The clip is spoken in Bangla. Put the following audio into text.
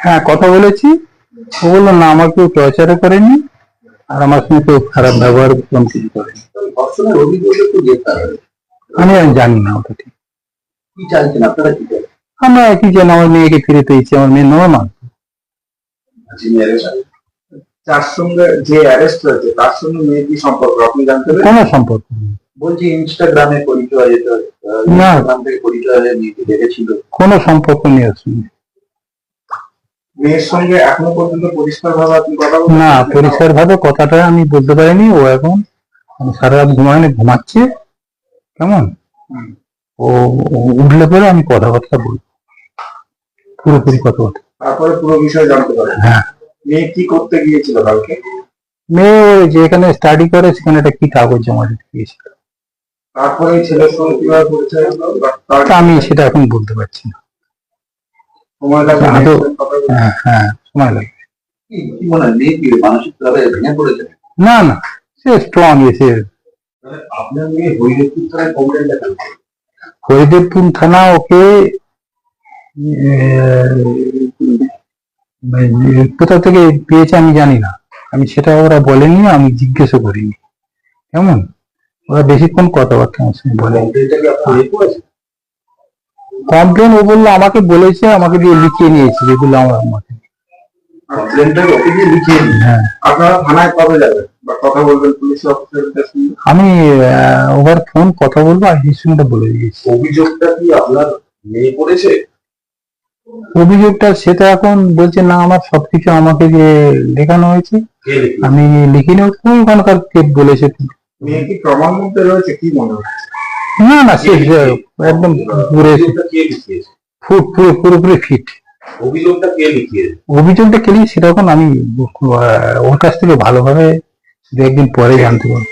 হ্যাঁ কথা বলেছি। ও বলল না আমার কেউ টর্চারও করেনি আর আমার সঙ্গে কেউ খারাপ ব্যবহার এরকম কিছু করেনি। আমি আর জানি না ওটা ঠিক। আমরা কি যেন আমার মেয়েকে ফিরে পেয়েছি আমার মেয়ে নর্মাল। হয়েছেন? যার সঙ্গে যে অ্যারেস্ট হয়েছে তার সঙ্গে মেয়ে কি সম্পর্ক? আপনি জানতে কোনো সম্পর্ক নেই। বলছি ইনস্টাগ্রামে পরিচয় যেত না। ইনস্টাগ্রাম থেকে পরিচয় মেয়েকে দেখেছিল। কোনো সম্পর্ক নেই ওর সঙ্গে। মেয়ের সঙ্গে এখনও পর্যন্ত পরিষ্কার ভাবে আপনি কথা না পরিষ্কার ভাবে কথাটা আমি বলতে পারিনি। ও এখন সারা রাত ঘুমায়নি ঘুমাচ্ছে। কেমন? ও উঠলে পরে আমি কথাবার্তা বলব। পুরোপুরি কথাবার্তা। তারপরে পুরো বিষয় জানতে পারেন হ্যাঁ। মেয়ে কি করতে গিয়েছিল কালকে? মেয়ে যেখানে স্টাডি করে সেখানে একটা কি কাগজ জমা দিতে গিয়েছিল। তারপরে ছেলের সঙ্গে কীভাবে পরিচয় হলো? আমি সেটা এখন বলতে পারছি না। সময় লাগবে? হ্যাঁ হ্যাঁ সময় লাগবে। হয় না না সে স্ট্রং এসে হরিদেবপুর থানা ওকে কোথা থেকে পেয়েছে আমি জানি না। আমি সেটা ওরা বলেনি আমি জিজ্ঞেসও করিনি। কেমন? ওরা বেশিক্ষণ কথাবার্তা আমার সঙ্গে বলে কমপ্লেন ও বলল আমাকে বলেছে আমাকে দিয়ে লিখিয়ে নিয়েছে যেগুলো আমার আমাকে লিখিয়ে হ্যাঁ। আমি ওভার ফোন কথা বলব আর সঙ্গে বলে দিয়েছি। অভিযোগটা কি আপনার মেয়ে করেছে? অভিযোগটা সেটা এখন বলছে না আমার সবকিছু আমাকে যে লেখানো হয়েছে? আমি লিখিনি। ওখানকার কে বলেছে? মেয়ে কি প্রমাণ মধ্যে রয়েছে? কি মনে হচ্ছে? না না শেষ একদম পুরো অভিযোগটা কে লিখিয়েছে? পুরো পুরোপুরি ফিট অভিযোগটা কে লিখিয়েছে? সেটা এখন সেরকম আমি ওর কাছ থেকে ভালোভাবে দু একদিন পরে জানতে পারব।